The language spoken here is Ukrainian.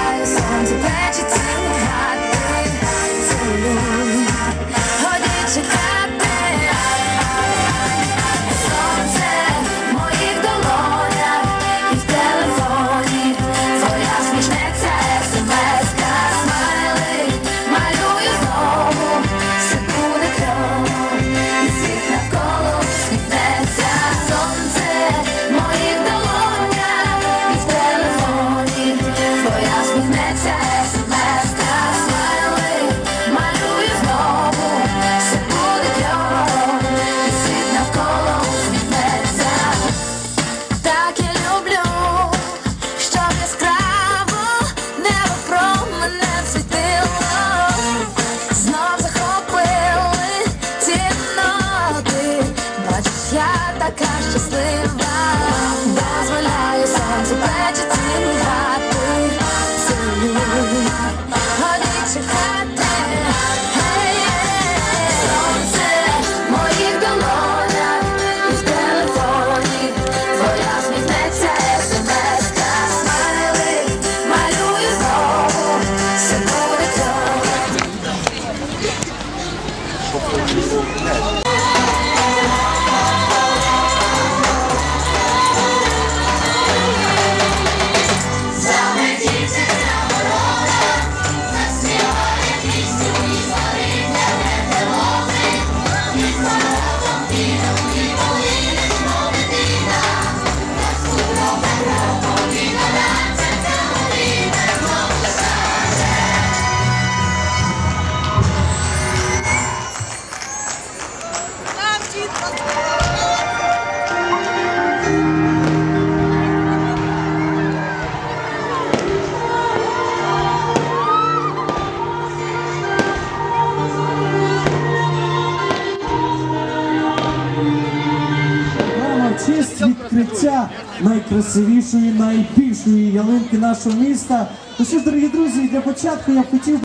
eyes. I'm so glad you took відкриття найкрасивішої, найбільшої ялинки нашого міста. Ну дорогі друзі, для початку я хотів.